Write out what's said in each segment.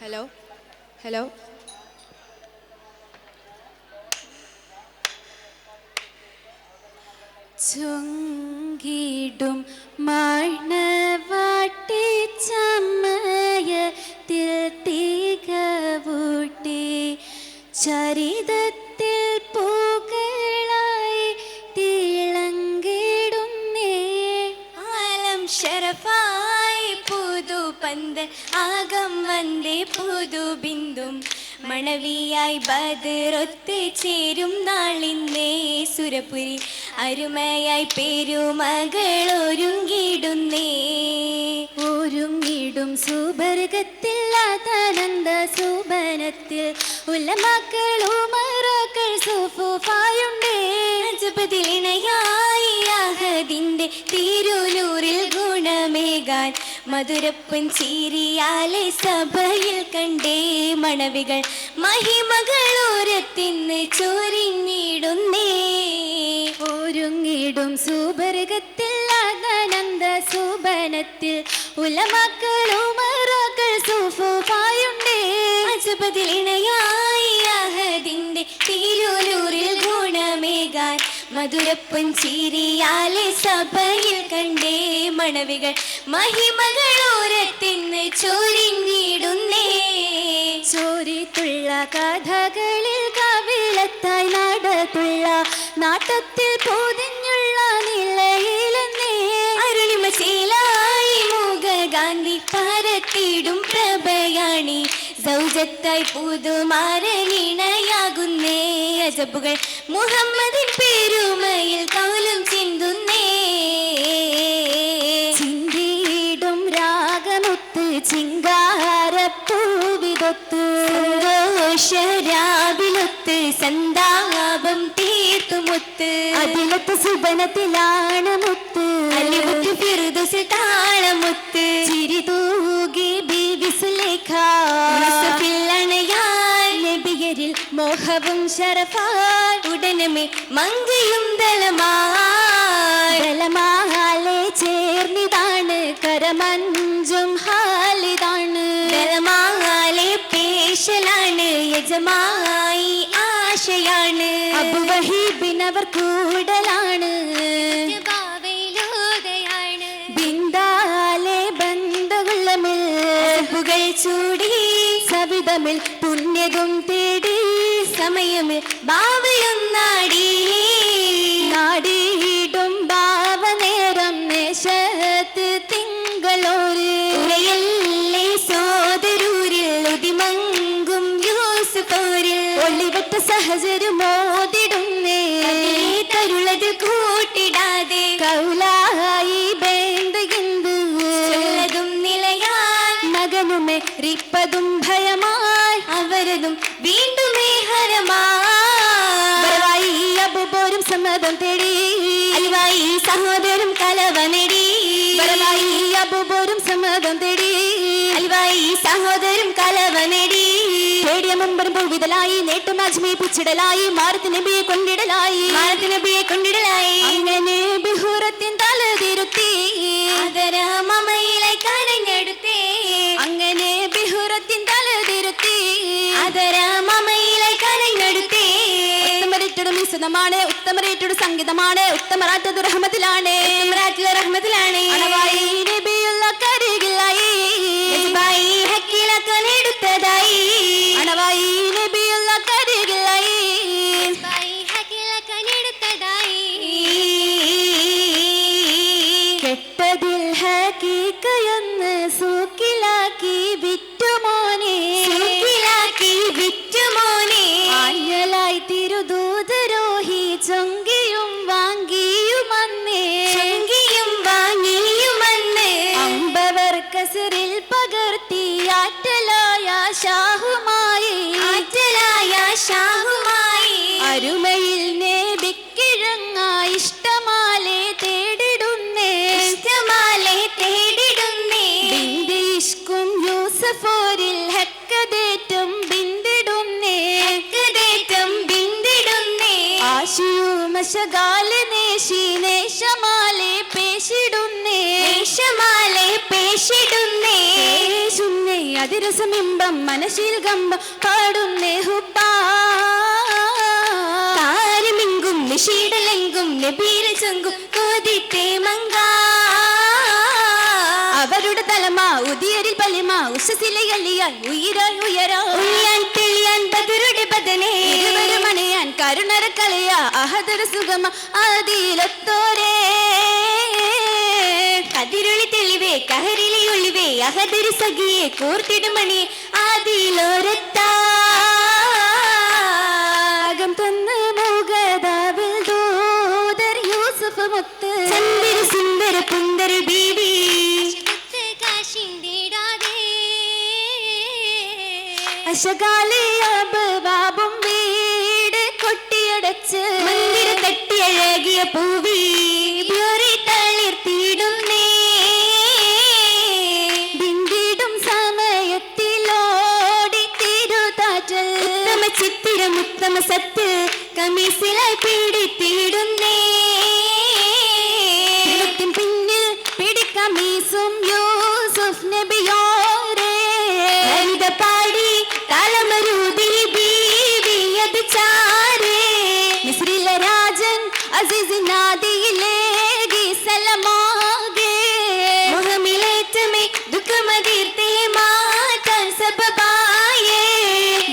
Hello hello ചുങ്കിടും മണവാട്ടി ചമ്മയത്തിൽ തികവൂട്ടി ചരിതത്തിൽ മണവിയായി ബദറൊത്ത് ചേരും നാളിന്നേ. സുരപുരി അരുമയായി പേരുമകൾ ഒരുങ്ങിടുന്നേ. ഒരുങ്ങിടും സുബർഗത്തിൽ അതാനന്ദ സുബനത്തിൽ ഉലമക്കൾ ഉമറക്കൾ സുഫുഫായുണ്ടേ. അജപതിലിണയായി തിരുനൂറിൽ ഗുണമേകാൻ. മധുരപ്പൻ ചീരിയാലെ സഭയിൽ കണ്ടേ മണവികൾ. മഹിമകളോരത്തിന്ന് ചൊരിഞ്ഞിടുന്നേ. ഒരുങ്ങിടും സുബർഗത്തിൽ ആനന്ദ സുബനത്തിൽ. ഉലമാക്കളും മറാക്കൾ സുഫുഫായുണ്ടേ അജപതിലിണയായി അഹദിന്റെ ഗുണമേകാൻ മധുരപ്പൻ ചീരിയാലെ സഭയിൽ കണ്ടേ മണവികൾ. മഹിമകൾ ചോരിഞ്ഞിടുന്നേ. ചോരിത്തുള്ള കഥകളിൽ കവിളത്തായി നടത്തുള്ള നാട്ടത്തിൽ പൊതിഞ്ഞുള്ള നിലയിലെന്നേ. അരുണിമശീലായി മൂകഗാന്ധി പരത്തിടും പ്രഭയാണി. സൗജത്തായി പുതുമാരനിണയാകുന്നേ അജബുകൾ മുഹമ്മദിൻ പെരുമയിൽ കൗലും ചിന്തുന്നേ. ചിന്തിയിടും രാഗമൊത്ത് ചിങ്കാരപ്പൂവിതൊത്ത് സന്തോഷരാവിലൊത്ത് സന്താപം തീർത്തുമൊത്ത്. അതിലൊത്ത് സുബനത്തിലാണ് മുത്ത് അലിമുത്ത് ഫിറുദുസ് താളമൊത്ത് ശരഫാൽ ഉടനമേ മങ്കയും ദളമായി ബലമാലെ ചേർന്നിതാണ് കരമഞ്ചും ഹാലിതാണ് ദളമാലെ പേശലാണ് യജമായി ആശയാണ്. അബുവഹീബിനവർ കൂടലാണ്. ബിന്ദാലെ ബന്ധുള്ളമിൽ പുകൾ ചൂടി. സവിതമിൽ പുണ്യതും തേടി സമയമിൽ ഭാവയൊന്നാടി നാടിയിടും സഹോദരും കലവ നേടി തേടിയ മുമ്പരും പൂവിതലായി നേട്ടും അജ്മി പിച്ചിടലായി മാറത്ത് നബിയെ കൊണ്ടിടലായി. മാനത്തിനബിയെ കൊണ്ടിടലായി. അങ്ങനെ ബിഹുറത്തിൻ തല തിരുത്തി. ആദര മമയിലെ കരഞ്ഞെടുത്തേ. അങ്ങനെ ബിഹുറത്തിൻ തല തിരുത്തി. ആദര മമയിലെ കരഞ്ഞെടുത്തേ. ഉത്തമരേറ്റൊരു മിശ്രിതമാണ് ഉത്തമരേറ്റൊരു സംഗീതമാണ് ഉത്തമറാറ്റത് റഹ്മത്തിലാണ്. ഇമ്രാറ്റിലെ റഹ്മത്തിലാണ്. അണവായി നബിയുള്ള കരികിലായി. യജ്ബായി അണവായി നബിയുള്ള കരികിലായി. കെട്ടതിൽ ഹക്കീക്കയെന്ന് സൂക്കിലാക്കി വിറ്റുമോനെ. സൂക്കിലാക്കി വിറ്റുമോനെ. ആഞ്ഞലായി തിരുദൂതരോഹി ചൊങ്കിയും വാങ്ങിയുമന്നേ. ചങ്കിയും വാങ്ങിയുമന്ന്. അമ്പവർ കസറിൽ പേശിടുന്നേ. പേശിടുന്നേ. പേശുന്നേ അതിരസമിമ്പം മനസ്സിൽ കമ്പം പാടുന്നേ ഹുപ്പാ. താരമെങ്കും നിഷീടലെങ്കും നബീര കോതിട്ടേ മങ്ക. അവരുടെ തലമ ഉദിയരിൽ പലിമാ ഉഷസിലെ അല്ലിയാൽ ഉയരാൻ ഉയരാ. ഉയ്യാൻ തെളിയാൻ ബദറുടെ ബദനേ. ഇരുവരും അണിയാൻ കരുണര കളയ അഹദര സുഗമ ആദിലത്തോരേ കതിരുളി തെളിവേ കഹരിലെ ഒളിവേ അഹദര സഖിയെ കോർത്തിടുമണി ആദിയിലോരത്താകം അശകാലിയബ് ബാബും വീട് കൊട്ടിയടച്ച് മന്ദിരം തട്ടി അഴകിയ പൂവി ബ്യൂറി തളിർത്തിയിടുന്നേ ബിന്ദിടും സമയത്തിലോടി തിരുതാറ്റൽ ഉത്തമ ചിത്തിരം ഉത്തമ സത്ത് കമീസിലായി പിടിത്തിടുന്നേ ദൈവത്തിൻ പിന്നിൽ പിടിക്കമീസും യൂസുഫ് രാജൻ അസിസിനാദിയിലേകി സലമാകെ മുഖമിലേറ്റമേ ദുഃഖമതീർത്തേ മാറ്റാൻ സബബായേ.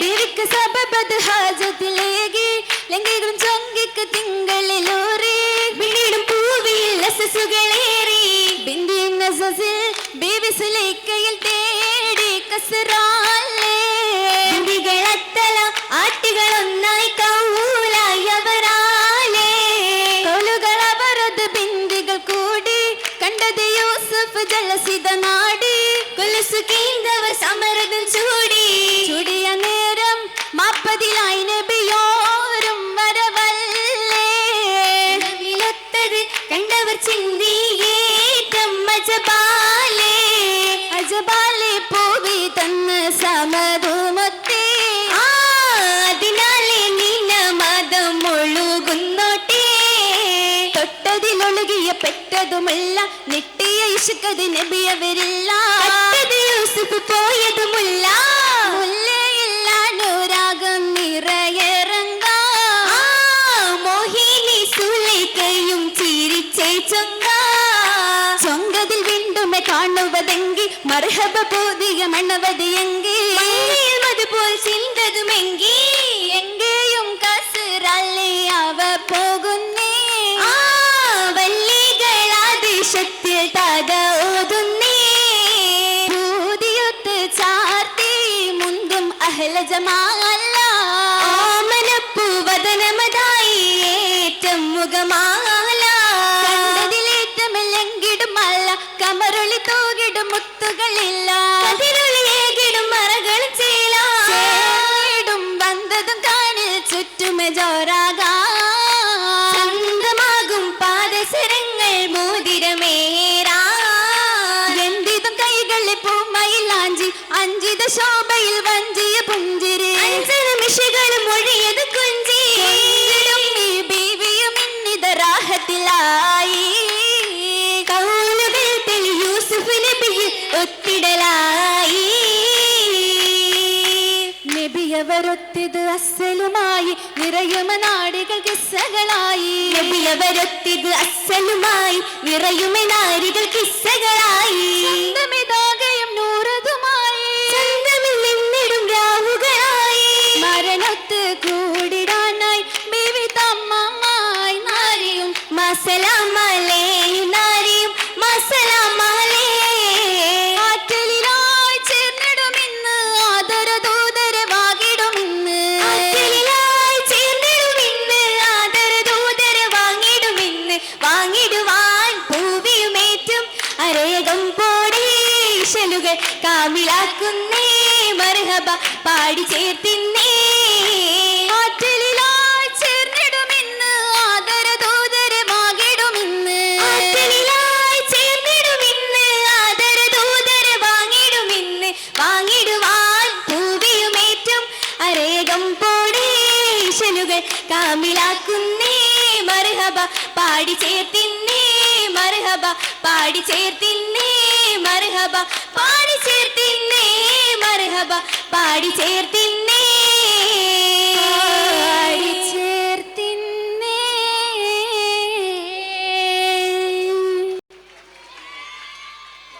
ബിരിക്ക് സബബത് ഹാജത്തിലേകി ലംഘികളും ചൊങ്കിക്ക് തിങ്കളിലൂറി. വിളിടും പൂവിയിൽ അസസുകളേറി. ബിന്ദിൻ നസസിൽ ബീവി സുലൈക്കയിൽ തേടി കസറാലേ ആട്ടുകളൊന്നായി കൗലായി നാടി ചൂടി. ചൂടിയ നേരം മാപ്പതിലായി നബിയോരും തൊട്ടതിലൊഴുകിയ പെട്ടതുമല്ല നെട്ടിയ ഇഷുക്കത് നബിയവരില്ല അറ്റത് യൂസുഫ് പോയതുമുല്ല മുല്ലയില്ല നൂരാഗം നിറയിറങ്ങ ആ, മോഹിനി സുലൈക്കയും ചിരിച്ചേ ചൊങ്ക ചൊങ്കതിൽ വീണ്ടുമെ കാണുവതെങ്കി മർഹബ പൂതിക മണവതിയെങ്കി മങ്ങിയിൽ മതുപോൽ ചിന്തതുമെങ്കി എങ്കേയും കസറല്ലേ അവ പോകുന്നേ മുന്തും ഓമനപ്പൂ വദനമതായി ഏറ്റം മുഖമാല. കണ്ടതിലേറ്റമെല്ലെങ്കിടുമല്ല കമറുളി തൂകിടും മുത്തുകളില്ല. കതിരൊളിയേകിടും മറകളും ചേല. വന്നതും കാണിൽ ചുറ്റുമെ ജോരാകാ. സ്വന്തമാകും പാദസരങ്ങൾ മോതിരമേറാ. എന്തിതും കൈകളിൽ പൂമയിലാഞ്ചി അഞ്ചിത ശോഭയിൽ നബിയവരൊത്തിത് അസലുമായി നിറയുമ നാടികൾ കിസ്സകളായി അസലുമായി നിറയുമെ നാരികൾ വാങ്ങിടുവാൻ പൂവിയുമേറ്റും അരേകം പോടീശലുകൾ കാമിലാക്കുന്നേ മർഹബ പാടി ചേർത്തിന്നേ മർഹബ പാടി ചേർത്തിന്നേ മർഹബ പാടി ചേർത്തിന്നേ മർഹബ പാടി ചേർത്തിന്നേ